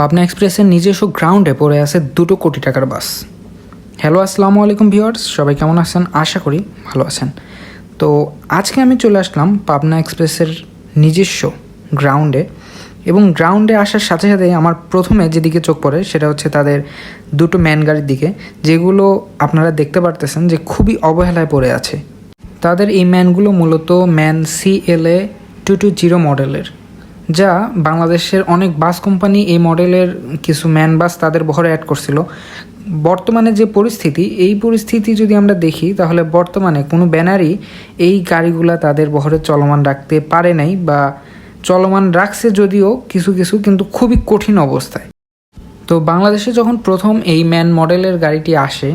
পাবনা এক্সপ্রেসের নিজস্ব গ্রাউন্ডে পড়ে আছে দুটো কোটি টাকার বাস। হ্যালো আসসালামু আলাইকুম ভিউয়ার্স, সবাই কেমন আছেন? আশা করি ভালো আছেন। তো আজকে আমি চলে আসলাম পাবনা এক্সপ্রেসের নিজস্ব গ্রাউন্ডে এবং গ্রাউন্ডে আসার সাথে সাথে আমার প্রথমে যেদিকে চোখ পড়ে সেটা হচ্ছে তাদের দুটো ম্যান গাড়ির দিকে, যেগুলো আপনারা দেখতে পারতেছেন যে খুবই অবহেলায় পড়ে আছে। তাদের এই ম্যানগুলো মূলত MAN C L A two two zero মডেলের যা বাংলাদেশের অনেক বাস কোম্পানি এই মডেলের কিছু ম্যান বাস তাদের বহরে অ্যাড করছিল। বর্তমানে যে পরিস্থিতি, এই পরিস্থিতি যদি আমরা দেখি, তাহলে বর্তমানে কোনো ব্যানারই এই গাড়িগুলা তাদের বহরে চলমান রাখতে পারে নাই বা চলমান রাখছে যদিও কিছু কিছু, কিন্তু খুবই কঠিন অবস্থায়। তো বাংলাদেশে যখন প্রথম এই ম্যান মডেলের গাড়িটি আসে,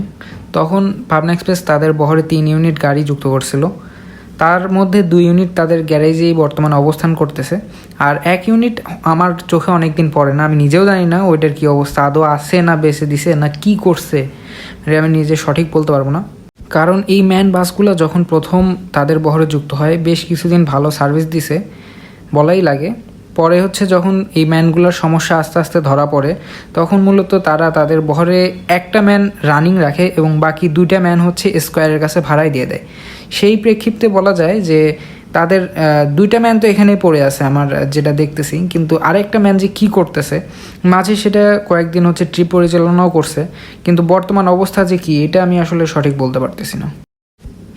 তখন পাবনা এক্সপ্রেস তাদের বহরে তিন ইউনিট গাড়ি যুক্ত করছিল। তার মধ্যে দুই ইউনিট তাদের গ্যারেজেই বর্তমানে অবস্থান করতেছে। আর এক ইউনিট আমার চোখে অনেক দিন পড়ে না, আমি নিজেও জানি না ওইটার কী অবস্থা, আদৌ আছে না বেছে দিছে, না কি করছে এটা আমি নিজে সঠিক বলতে পারব না। কারণ এই ম্যান বাসগুলো যখন প্রথম তাদের বহরে যুক্ত হয়, বেশ কিছুদিন ভালো সার্ভিস দিছে, বলাই লাগে। পরে হচ্ছে যখন এই ম্যানগুলোর সমস্যা আস্তে আস্তে ধরা পড়ে, তখন মূলত তারা তাদের বহরে একটা ম্যান রানিং রাখে এবং বাকি দুইটা ম্যান হচ্ছে স্কোয়ারের কাছে ভাড়াই দিয়ে দেয়। সেই প্রেক্ষিপ্তে বলা যায় যে তাদের দুইটা ম্যান তো এখানেই পড়ে আছে আমার যেটা দেখতেছি, কিন্তু আরেকটা ম্যান যে কী করতেছে, মাঝে সেটা কয়েকদিন হচ্ছে ট্রিপ পরিচালনাও করছে, কিন্তু বর্তমান অবস্থা যে কী, এটা আমি আসলে সঠিক বলতে পারতেছি না।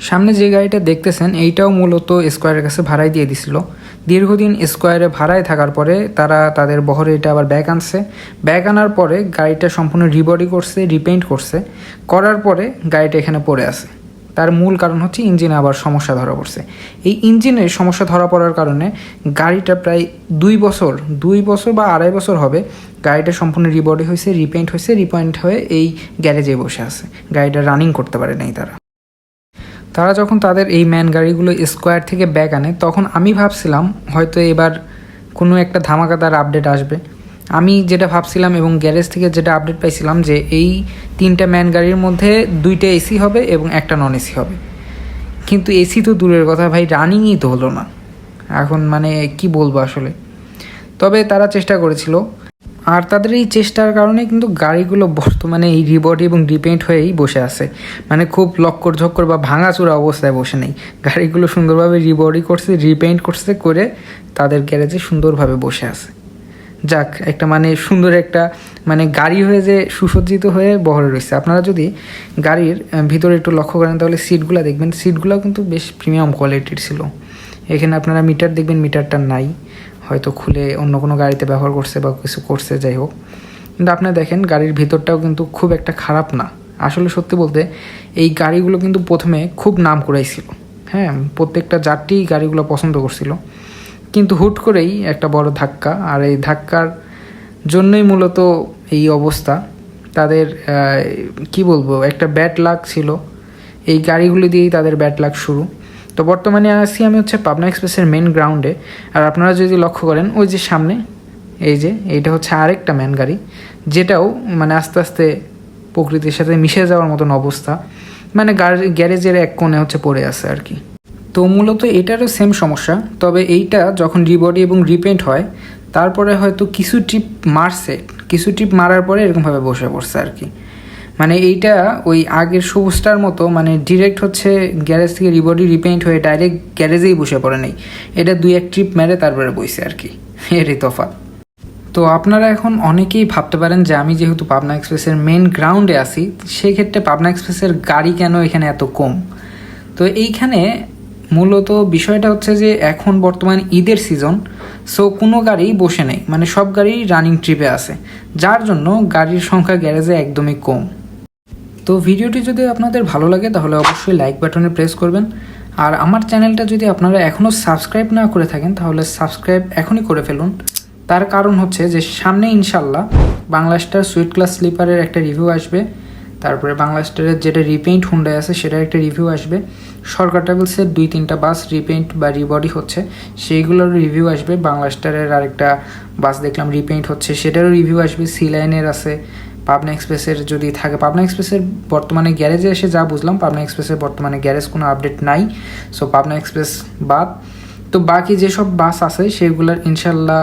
সামনে যে গাড়িটা দেখতেছেন, এইটাও মূলত স্কোয়ারের কাছে ভাড়াই দিয়ে দিছিল। দীর্ঘদিন স্কোয়ারে ভাড়ায় থাকার পরে তারা তাদের বহরে এটা আবার ব্যাগ আনছে। ব্যাগ আনার পরে গাড়িটা সম্পূর্ণ রিবডি করছে রিপেইন্ট করছে। করার পরে গাড়িটা এখানে পড়ে আছে। তার মূল কারণ হচ্ছে ইঞ্জিনে আবার সমস্যা ধরা পড়ছে। এই ইঞ্জিনের সমস্যা ধরা পড়ার কারণে গাড়িটা প্রায় দুই বছর দুই বছর বা আড়াই বছর হবে গাড়িটা সম্পূর্ণ রিবডি হয়েছে রিপেইন্ট হয়েছে রিপেইন্ট হয়ে এই গ্যারেজে বসে আছে। গাড়িটা রানিং করতে পারে নাই তারা। তারা যখন তাদের এই ম্যান গাড়িগুলো স্কোয়ার থেকে ব্যাক আনে, তখন আমি ভাবছিলাম হয়তো এবার কোনো একটা ধামাকাদার আপডেট আসবে। আমি যেটা ভাবছিলাম এবং গ্যারেজ থেকে যেটা আপডেট পাইছিলাম যে এই তিনটা ম্যান গাড়ির মধ্যে দুইটা এসি হবে এবং একটা নন এসি হবে। কিন্তু এসি তো দূরের কথা ভাই, রানিংই তো হলো না। এখন মানে কি বলব আসলে? তবে তারা চেষ্টা করেছিল। আর তাদের এই চেষ্টার কারণে কিন্তু গাড়িগুলো বর্তমানে এই রিবডি এবং রিপেইন্ট হয়েই বসে আছে। মানে খুব লক্কর ঝক্কর বা ভাঙাচোরা অবস্থায় বসে নেই। গাড়িগুলো সুন্দরভাবে রিবডি করছে, রিপেন্ট করছে করে তাদের গ্যারেজে সুন্দরভাবে বসে আছে। যাক, একটা মানে সুন্দর একটা মানে গাড়ি হয়ে যে সুসজ্জিত হয়ে বহরে রয়েছে। আপনারা যদি গাড়ির ভিতরে একটু লক্ষ্য করেন তাহলে সিটগুলো দেখবেন। সিটগুলো কিন্তু বেশ প্রিমিয়াম কোয়ালিটির ছিল। এখানে আপনারা মিটার দেখবেন, মিটারটা নাই। হয়তো খুলে অন্য কোনো গাড়িতে ব্যবহার করছে বা কিছু করছে, যাই হোক। কিন্তু আপনারা দেখেন, গাড়ির ভিতরটাও কিন্তু খুব একটা খারাপ না। আসলে সত্যি বলতে, এই গাড়িগুলো কিন্তু প্রথমে খুব নাম করাইছিল হ্যাঁ প্রত্যেকটা যাত্রী গাড়িগুলো পছন্দ করছিল। কিন্তু হুট করেই একটা বড় ধাক্কা, আর এই ধাক্কার জন্যই মূলত এই অবস্থা। তাদের কি বলব, একটা ব্যাড লাক ছিল। এই গাড়িগুলো দিয়েই তাদের ব্যাড লাক শুরু। তো বর্তমানে আছি আমি হচ্ছে পাবনা এক্সপ্রেসের মেন গ্রাউন্ডে আর আপনারা যদি লক্ষ্য করেন, ওই যে সামনে, এই যে, এইটা হচ্ছে আরেকটা ম্যান গাড়ি, যেটাও মানে আস্তে আস্তে প্রকৃতির সাথে মিশে যাওয়ার মতন অবস্থা। মানে গ্যারেজের এক কোণে হচ্ছে পড়ে আছে আর কি। তো মূলত এটারও সেম সমস্যা, তবে এইটা যখন রিবডি এবং রিপেন্ট হয়, তারপরে হয়তো কিছু টিপ মারছে। কিছু টিপ মারার পরে এরকমভাবে বসে পড়ছে আর কি। মানে এইটা ওই আগের সবুজটার মতো মানে ডিরেক্ট হচ্ছে গ্যারেজ থেকে রিবডি রিপেইন্ট হয়ে ডাইরেক্ট গ্যারেজেই বসে পড়ে নেই। এটা দুই এক ট্রিপ মেরে তারপরে বইছে আর কি, এরই তফাৎ। তো আপনারা এখন অনেকেই ভাবতে পারেন যে আমি যেহেতু পাবনা এক্সপ্রেসের মেন গ্রাউন্ডে আছি সেই ক্ষেত্রে পাবনা এক্সপ্রেসের গাড়ি কেন এখানে এত কম? তো এইখানে মূলত বিষয়টা হচ্ছে যে এখন বর্তমান ঈদের সিজন সো কোনো গাড়ি বসে নেই। মানে সব গাড়ি রানিং ট্রিপে আছে। যার জন্য গাড়ির সংখ্যা গ্যারেজে একদমই কম। তো ভিডিওটি যদি আপনাদের ভালো লাগে, তাহলে অবশ্যই লাইক বাটনে প্রেস করবেন। আর আমার চ্যানেলটা যদি আপনারা এখনও সাবস্ক্রাইব না করে থাকেন, তাহলে সাবস্ক্রাইব এখনই করে ফেলুন। তার কারণ হচ্ছে যে, সামনে ইনশাল্লাহ বাংলা স্টার সুইট ক্লাস স্লিপারের একটা রিভিউ আসবে। তারপরে বাংলা স্টারের যেটা রিপেইন্ট হুন্ডাই আছে, সেটার একটা রিভিউ আসবে। সরকার ট্রাভেলসের দুই তিনটা বাস রিপেইন্ট বা রিবডি হচ্ছে, সেইগুলোর রিভিউ আসবে। বাংলা স্টারের আরেকটা বাস দেখলাম রিপেইন্ট হচ্ছে, সেটারও রিভিউ আসবে। সি লাইনের আছে। পাবনা এক্সপ্রেসের যদি থাকে, পাবনা এক্সপ্রেসের বর্তমানে গ্যারেজে এসে যা বুঝলাম, পাবনা এক্সপ্রেসের বর্তমানে গ্যারেজ কোনো আপডেট নাই। সো পাবনা এক্সপ্রেস বাদ। তো বাকি যেসব বাস আছে, সেগুলোর ইনশাল্লাহ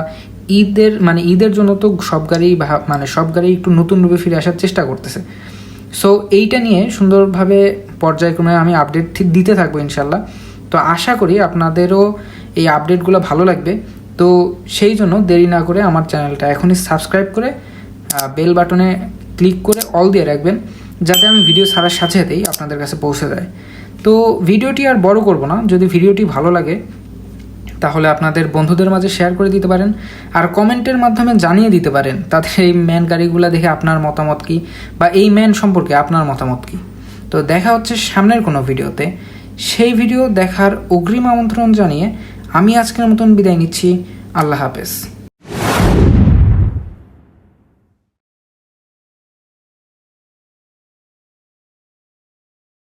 ঈদের মানে ঈদের জন্য তো সব গাড়ি মানে সব গাড়ি একটু নতুন রূপে ফিরে আসার চেষ্টা করতেছে। সো এইটা নিয়ে সুন্দরভাবে পর্যায়ক্রমে আমি আপডেট দিতে থাকব ইনশাল্লাহ তো আশা করি আপনাদেরও এই আপডেটগুলো ভালো লাগবে। তো সেই জন্য দেরি না করে আমার চ্যানেলটা এখনই সাবস্ক্রাইব করে বেল বাটনে ক্লিক করে অল দিয়ে রাখবেন, যাতে আমি ভিডিও ছাড়ার সাথে সাথেই আপনাদের কাছে পৌঁছে যায়। তো ভিডিওটি আর বড় করব না, যদি ভিডিওটি ভালো লাগে, তাহলে আপনাদের বন্ধুদের মাঝে শেয়ার করে দিতে পারেন, আর কমেন্টের মাধ্যমে জানিয়ে দিতে পারেন তাদের এই ম্যান গাড়িগুলো দেখে আপনার মতামত কী, বা এই ম্যান সম্পর্কে আপনার মতামত কী। তো দেখা হচ্ছে সামনের কোনো ভিডিওতে সেই ভিডিও দেখার অগ্রিম আমন্ত্রণ জানিয়ে আমি আজকের মতন বিদায় নিচ্ছি। আল্লাহ হাফেজ।